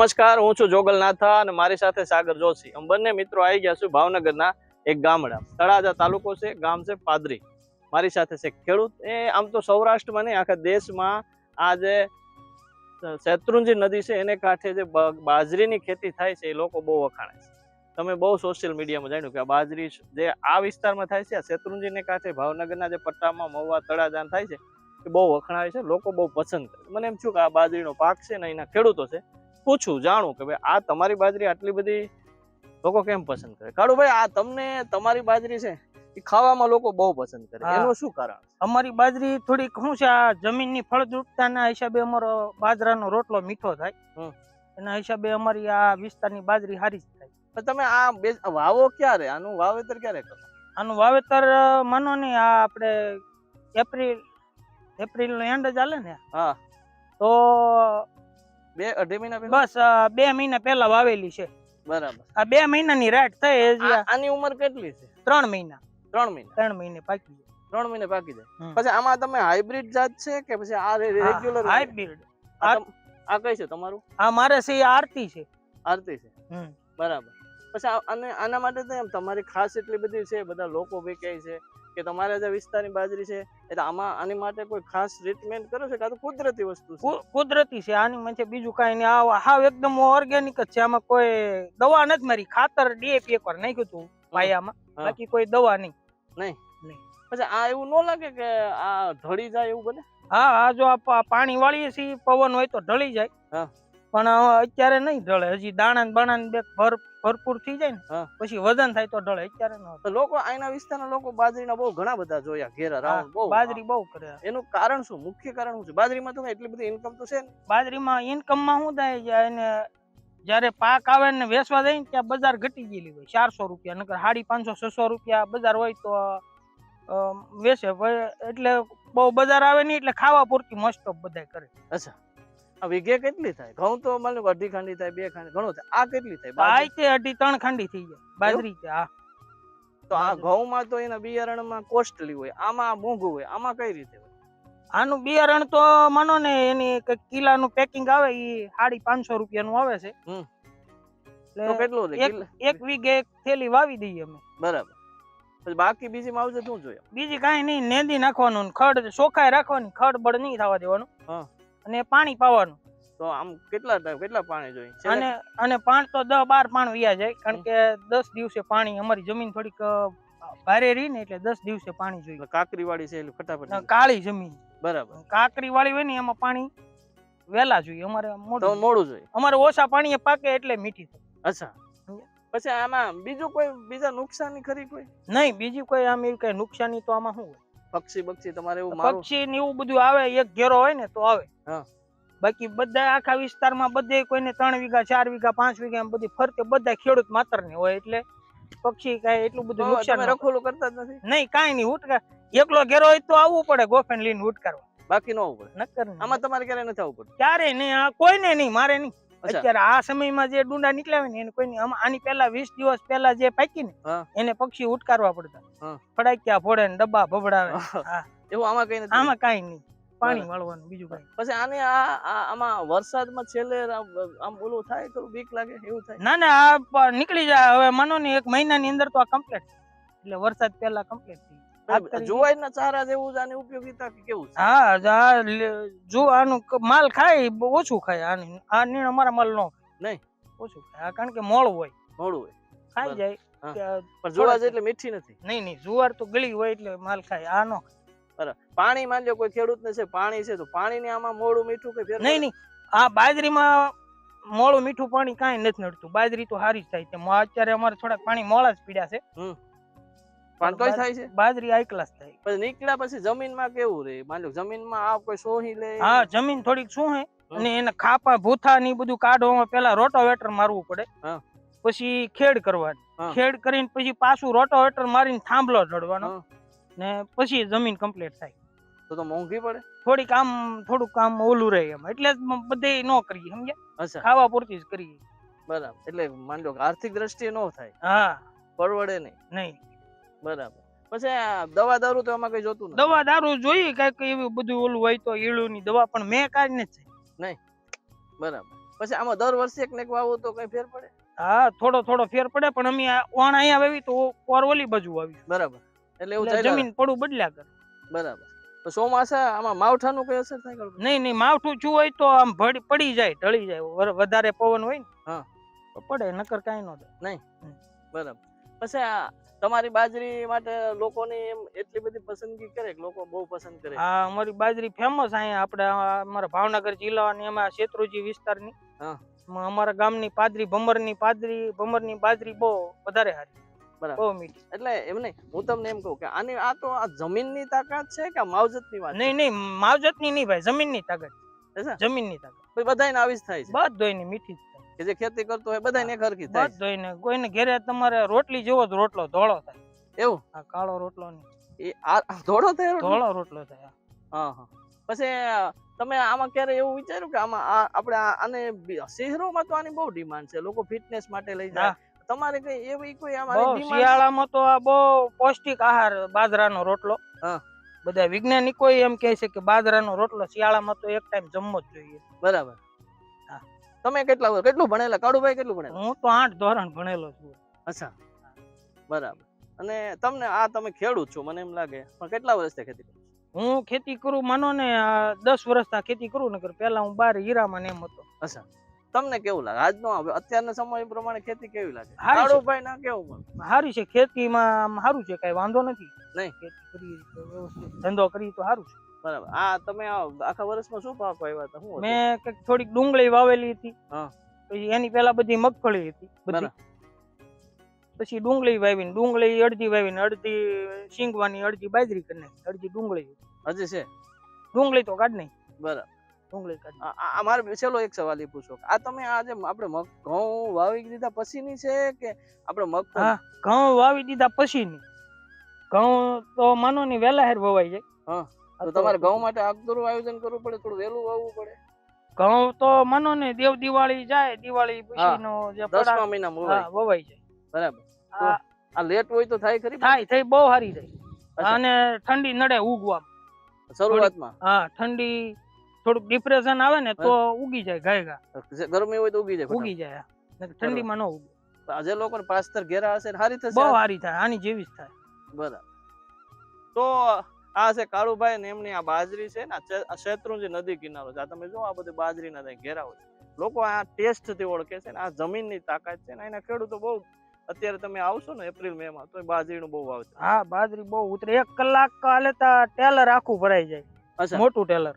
નમસ્કાર, હું છું જોગલ નાથા અને મારી સાથે સાગર જોશી. અમે બંને મિત્રો આવી ગયા છું ભાવનગરના એક ગામડા. તળાજા તાલુકો છે, ગામ છે પાદરી. મારી સાથે છે ખેડૂત. એ આમ તો સૌરાષ્ટ્રમાં નહીં, આખા દેશમાં આ જે શેત્રુંજી નદી છે, એને કાંઠે જે બાજરીની ખેતી થાય છે, એ લોકો બહુ વખાણે છે. તમે બહુ સોશિયલ મીડિયામાં જાણ્યું કે આ બાજરી જે આ વિસ્તારમાં થાય છે, આ શેત્રુંજીને કાંઠે ભાવનગરના જે પટ્ટામાં મહુવા તળાજા થાય છે, એ બહુ વખણાય છે, લોકો બહુ પસંદ કરે મને એમ છું કે આ બાજરીનો પાક છે ને એના ખેડૂતો છે પૂછું જાણું કે ભાઈ આ તમારી બાજરી આટલી બધી લોકો કેમ પસંદ કરે? કાળુભાઈ આ તમને તમારી બાજરી છે એ ખાવામાં લોકો બહુ પસંદ કરે. એનું શું કારણ? અમારી બાજરી થોડીક શું છે આ જમીનની ફળદ્રુપતાના હિસાબે અમારો બાજરાનો રોટલો મીઠો થાય. એના હિસાબે અમારી આ વિસ્તારની બાજરી સારી થાય. પણ તમે આ બે વાવો ક્યારે? આનું વાવેતર ક્યારે કરો? આનું વાવેતર માનો ને આ આપણે એપ્રિલ એપ્રિલ નો એન્ડ ચાલે ને. હા. તો બે અઢી મહિના પહેલા? બસ બે મહિના પહેલા વાવેલી છે. બરાબર. આ બે મહિનાની રાટ થઈ આની ઉંમર કેટલી છે? ત્રણ મહિના. ત્રણ મહિના. ત્રણ મહિને પાકી જાય ત્રણ મહિને પાકી જાય. પછી આમાં તમે હાઇબ્રિડ જાત છે કે પછી આ રેગ્યુલર હાઇબ્રિડ આ કઈ છે તમારું? આ મારે છે આરતી છે. આરતી છે. બરાબર. પછી અને આના માટે તો એમ તમારી ખાસ એટલી બધી છે બધા લોકો કહે છે કે તમારા જે વિસ્તારની બાજરી છે એટલે આમાં આની માટે કોઈ ખાસ ટ્રીટમેન્ટ કરો છો કે આ તો કુદરતી વસ્તુ છે? કુદરતી છે આની મને બીજું કાંઈ નહીં. આ હાવ એકદમ ઓર્ગેનિક જ છે. આમાં કોઈ દવા નથી મારી. ખાતર ડીએપી એકવાર નાખ્યું હતું પાયામાં. બાકી કોઈ દવા નહીં. નહીં? પછી આ એવું ન લાગે કે આ ઢળી જાય એવું બને? હા આ જો આ પાણી વાળીએ છીએ પવન હોય તો ઢળી જાય. હા. પણ અત્યારે નહીં ઢળે. હજી દાણા બાણા બે ભર ભરપૂર થઈ જાય ને પછી વજન થાય તો ઢળે અત્યારે ન લોકો આના વિસ્તારના લોકો બાજરીના બહુ ઘણા બધા જોયા ઘેરા રાઉન્ડ બહુ. બાજરી બહુ કરે. એનું કારણ શું? મુખ્ય કારણ શું છે? બાજરીમાં તો એટલી બધી ઇન્કમ તો છે ને? બાજરીમાં ઇન્કમમાં શું થાય છે એને જ્યારે પાક આવે ને વેચવા જાય ને ત્યાં બજાર ઘટી ગયેલી હોય ચારસો રૂપિયા નકર સાડી પાંચસો છસો રૂપિયા બજાર હોય તો વેચે. એટલે બહુ બજાર આવે નહીં એટલે ખાવા પૂરતી મોસ્ટ ઓફ બધા કરે. અચ્છા. વીઘે કેટલી થાય? ઘઉં તો માની અઢી ખાંડી થાય બે ખાંડી ઘણું થાય. આ કેટલી થાય? બાય તે અઢી ત્રણ ખાંડી થઈ જાય બાજરી છે હા. તો આ. ઘઉંમાં તો એના બિયારણમાં કોસ્ટલી હોય. આમાં મોંઘું હોય. આમાં કઈ રીતે હોય? આનું બિયારણ તો માનો ને એની કિલાનું પેકિંગ આવે એ સાડી પાંચસો રૂપિયાનું આવે છે. તો કેટલું? એક- વીઘે એક થેલી વાવી દઈએ અમે. બરાબર. પછી બાકી બીજી માવજત શું જોઈએ બીજી કાંઈ નહીં નેંદી નાખવાનું ખડ ચોખાઈ રાખવાની ખડ બળ નહીં થવા દેવાનું. હા. અને પાણી પાવાનું. તો આમ કેટલા ટાઈમ કેટલા પાણી જોઈએ? અને અને પાણ તો દસ બાર પાણ વ્યા જાય કારણ કે દસ દિવસે પાણી અમારી જમીન થોડીક ભારે રહી ને એટલે દસ દિવસે પાણી જોઈએ. કાકરી વાળી છે એટલે ફટાફટ કાળી જમીન. બરાબર. કાકરી વાળી હોય ને એમાં પાણી વહેલા જોઈએ અમારે મોડું મોડું જોઈએ. અમારે ઓછા પાણી પાકે એટલે મીઠી થાય. અચ્છા. પછી આમાં બીજું કોઈ બીજા નુકસાની ખરી કોઈ? નહીં બીજી કોઈ આમ એવી કઈ નુકસાની તો આમાં શું હોય? પક્ષી બક્ષી તમારે એવું પક્ષી ને એવું બધું આવે એક ઘેરો હોય ને તો આવે. બાકી બધા આખા વિસ્તારમાં બધે કોઈને ત્રણ વીઘા ચાર વીઘા પાંચ વીઘા એમ બધી ફરતે બધા ખેડૂત માત્રની હોય એટલે પક્ષી કઈ એટલું બધું નુકસાન રખોલું કરતા જ નથી? નહીં કઈ નહીં હુટકા એકલો ઘેરો હોય તો આવવું પડે ગોફેન લઈને ઉટકારવા. બાકી ન આવવું પડે. નક્કર આમાં તમારે ક્યારે નથી આવવું પડે? ક્યારે નહીં આ કોઈને નહીં મારે નહીં. અત્યારે આ સમયમાં જે ડુંડા નીકળ્યા હોય ને એને કોઈ આની પહેલા વીસ દિવસ પહેલા જે પાકી ને એને પક્ષી ઉટકારવા પડતા. ફડાક્યા ફોડે ને ડબ્બા ભભડાવે. એવું આમાં કઈ આમાં કઈ નહીં. પાણી. વાળવાનું બીજું કઈ. પછી આને આ આમાં વરસાદમાં છેલ્લે આમ ઓલું થાય તો બીક લાગે? એવું થાય? ના ના આ નીકળી જાય. હવે માનો ને એક મહિનાની અંદર તો આ કમ્પ્લીટ એટલે વરસાદ પહેલા કમ્પ્લીટ થઈ જુવારના ચારા જેવું આની ઉપયોગીતા કેવું છે? હા જ આનું માલ ખાય ઓછું ખાય. આની આ નીણ અમારા માલ નો નહીં. ઓછું ખાય. કારણ કે મોળ હોય. મોળું હોય. ખાઈ જાય. પણ જોવા એટલે મીઠી નથી. નહીં નહીં જુવાર તો ગળી હોય એટલે માલ ખાય. આ નો પાણી માન લો કોઈ ખેડૂત ને છે પાણી છે તો પાણી ને આમાં મોડું મીઠું કે ફેર નહીં નહીં. આ બાજરીમાં મોળું મીઠું પાણી કાંઈ નથી નડતું. બાજરી તો સારી જ થાય. છે અત્યારે અમારે થોડાક પાણી મોળા જ પીડ્યા છે. પણ થાય છે. બાજરી હાઈ ક્લાસ થાય. પછી નીકળ્યા પછી જમીનમાં કેવું રે? માન લો જમીનમાં આ કોઈ સોહી લે? હા જમીન થોડીક શું હે? અને એને ખાપા ભૂથા ને બધું કાઢવામાં પેલા રોટોવેટર મારવું પડે. પછી ખેડ કરવાની. ખેડ કરીને પછી પાછું રોટોવેટર મારીને થાંભલો ચડવાનો ને પછી જમીન કમ્પ્લીટ થાય. તો તો મોંઘી પડે? થોડીક આમ થોડુંક આમ ઓલું રહે એમ. એટલે બધે ન કરીએ સમજ્યા? ખાવા પૂરતી જ કરીએ. બરાબર. એટલે માન લો આર્થિક દ્રષ્ટિએ ન થાય. હા. પરવડે નહીં. નહીં. બરાબર. પછી આ દવા દારૂ તો આમાં કઈ જોતું નથી. દવા દારૂ જોઈએ કંઈક એવું બધું ઓલું હોય તો ઈળું ની દવા પણ મેં કાઢી નહીં. બરાબર. પછી આમાં દર વર્ષે એક ને એક વાવો તો કઈ ફેર પડે? હા થોડો થોડો ફેર પડે પણ અમે ઓણ અહીંયા આવી તો ઓર ઓલી બાજુ આવી બરાબર. એટલે એવું જમીન પડું બદલ્યા કરે. બરાબર. તો ચોમાસા આમાં માવઠાનું કઈ અસર થાય? નહીં નહીં માવઠું છું હોય તો આમ ભડી પડી જાય ઢળી જાય. વધારે પવન હોય ને હા. પડે નકર કાંઈ ન થાય. બરાબર. પછી તમારી બાજરી માટે લોકોની એમ એટલી બધી પસંદગી કરે કે લોકો બહુ પસંદ કરે? હા અમારી બાજરી ફેમસ અહીંયા આપણે અમારા ભાવનગર જિલ્લાની એમાં શેત્રુજી વિસ્તારની. હા. અમારા ગામની પાદરી ભમરની પાદરી ભમરની બાજરી બહુ વધારે સારી. બરાબર. બહુ મીઠી. એટલે એમ નહીં હું તમને એમ કહું કે આની આ તો આ જમીનની તાકાત છે કે માવજતની વાત નહીં નહીં માવજતની નહીં ભાઈ જમીનની તાકાત. જમીનની તાકાત. બધાને આવી જ થાય છે. બધોયની મીઠી કે જે ખેતી કરતો હોય બધાને ખરખી થાય છે. કોઈને ઘેરે તમારે રોટલી જેવો જ રોટલો ધોળો થાય. એવું? આ કાળો રોટલો નહીં. એ આ ધોળો થાય ધોળો રોટલો થાય હા. હા પછી તમે આમાં ક્યારે એવું વિચાર્યું કે આમાં આ આપણે આને શહેરોમાં તો આની બહુ ડિમાન્ડ છે. લોકો ફિટનેસ માટે લઈ જાય. તમારે કઈ એવી કોઈ આમાં શિયાળામાં તો આ બહુ પૌષ્ટિક આહાર બાજરાનો રોટલો. હા. બધા વૈજ્ઞાનિકો એમ કહે છે કે બાજરાનો રોટલો શિયાળામાં તો એક ટાઈમ જમવો જ જોઈએ. બરાબર. હા. તમે કેટલા વર્ષ- કેટલું ભણેલા? કાળુભાઈ કેટલું ભણેલા? હું તો આઠ ધોરણ ભણેલો છું. અચ્છા. બરાબર. અને તમને આ તમે ખેડૂત છો મને એમ લાગે. પણ કેટલા વર્ષથી ખેતી કરો હું ખેતી કરું માનો ને આ દસ વર્ષથી ખેતી કરું નકર પેલા હું બાર હીરામાં એમ હતો. અચ્છા. તમને કેવું લાગે? આજનો અત્યારના સમય પ્રમાણે ખેતી કેવી લાગે. કાળુભાઈ ના કેવું સારી છે. ખેતીમાં સારું છે કઈ વાંધો નથી. નહીં. ખેતી કરી વ્યવસ્થિત ધંધો કરી તો સારું છે. બરાબર. આ તમે આખા વર્ષમાં શું પાક વાવ્યા હતા? શું મેં કંઈક થોડીક ડુંગળી વાવેલી હતી. હા. પછી એની પેલા બધી મગફળી હતી. બધી. પછી ડુંગળી વાવીને ડુંગળી અડધી વાવીને અડધી શીંગવાની અડધી બાજરી કરી નાખી અડધી ડુંગળી. હજી છે? ડુંગળી તો કાઢ નહીં. બરાબર. ડુંગળી કાઢ આ- મારે છેલ્લો એક સવાલ એ પૂછો. આ તમે આ જે આપણે મગ ઘઉં વાવી દીધા પછીની છે કે આપણે મગ હા. ઘઉં વાવી દીધા પછીની. ઘઉં તો માનો ની વેલા હેર વવાઈ જાય. હા. તો તમારે ઘઉં માટે આગતરું આયોજન કરવું પડે થોડું વહેલું વાવવું પડે. ઘઉં તો માનો ને દેવ દિવાળી જાય દિવાળી પછીનો જે દસમા મહિના હા, વવાઈ જાય. બરાબર. આ લેટ હોય તો થાય ખરી? થાય થઈ બહુ સારી થાય. અને ઠંડી નડે ઉગવા શરૂઆતમાં? હા ઠંડી થોડુંક ડિપ્રેશન આવે ને તો ઉગી જાય ગાય ગા ગરમી હોય તો ઉગી જાય ઉગી જાય ઠંડીમાં ન ઉગે. આજે લોકોને પાસ્તર ઘેરા હશે સારી થશે બહુ સારી થાય આની જેવી જ થાય. બરાબર. તો આ છે કાળુભાઈ ને એમની આ બાજરી છે ને આ શેત્રુંજી નદી કિનારો છે. આ તમે જો આ બધી બાજરીના ત્યાં ઘેરાવો છે. લોકો આ ટેસ્ટથી ઓળખે છે ને આ જમીનની તાકાત છે ને એના ખેડૂતો બહુ અત્યારે તમે આવશો ને એપ્રિલ મે માં તો બાજરીનું બહુ આવશે હા બાજરી બહુ ઉતરે. એક કલાક હાલે તો ટેલર આખું ભરાઈ જાય. અચ્છા. મોટું ટેલર.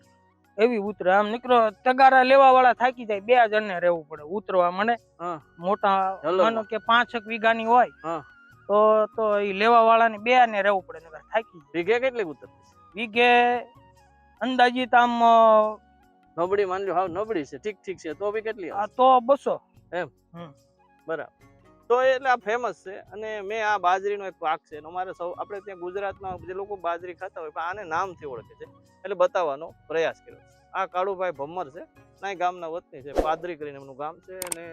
એવી ઉતરે. આમ નીકળો તગારા લેવા વાળા થાકી જાય બે જણ ને રહેવું પડે ઉતરવા મને. મોટા કે માનો કે વીઘા વીઘાની હોય. તો તો એ લેવા વાળાને બે ને રહેવું પડે નકર થાકી વીઘે કેટલી ઉતર વીઘે અંદાજિત આમ નબળી માની લો હાવ નબળી છે ઠીક ઠીક છે. તો બી કેટલી આ? તો બસો. બરાબર. તો એટલે આ ફેમસ છે અને મેં આ બાજરીનો એક પાક છે અમારે સૌ આપણે ત્યાં ગુજરાતમાં જે લોકો બાજરી ખાતા હોય પણ આને નામથી ઓળખે છે એટલે બતાવવાનો પ્રયાસ કર્યો આ કાળુભાઈ ભમ્મર છે નાય ગામના વતની છે પાદરી કરીને એમનું ગામ છે અને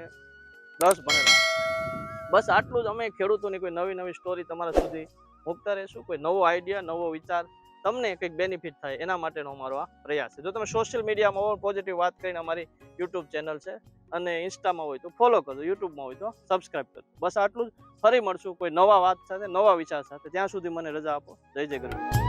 દસ ભણેલા બસ આટલું જ. અમે ખેડૂતોની કોઈ નવી નવી સ્ટોરી તમારા સુધી મૂકતા રહેશું. કોઈ નવો આઈડિયા નવો વિચાર તમને કંઈક બેનિફિટ થાય એના માટેનો અમારો આ પ્રયાસ છે. જો તમે સોશિયલ મીડિયામાં પોઝિટિવ વાત કરીને અમારી યુટ્યુબ ચેનલ છે અને ઇન્સ્ટામાં હોય તો ફોલો કરજો યુટ્યુબમાં હોય તો સબસ્ક્રાઇબ કરજો. બસ આટલું જ. ફરી મળશું કોઈ નવા વાત સાથે, નવા વિચાર સાથે. ત્યાં સુધી મને રજા આપો. જય જય ગરવી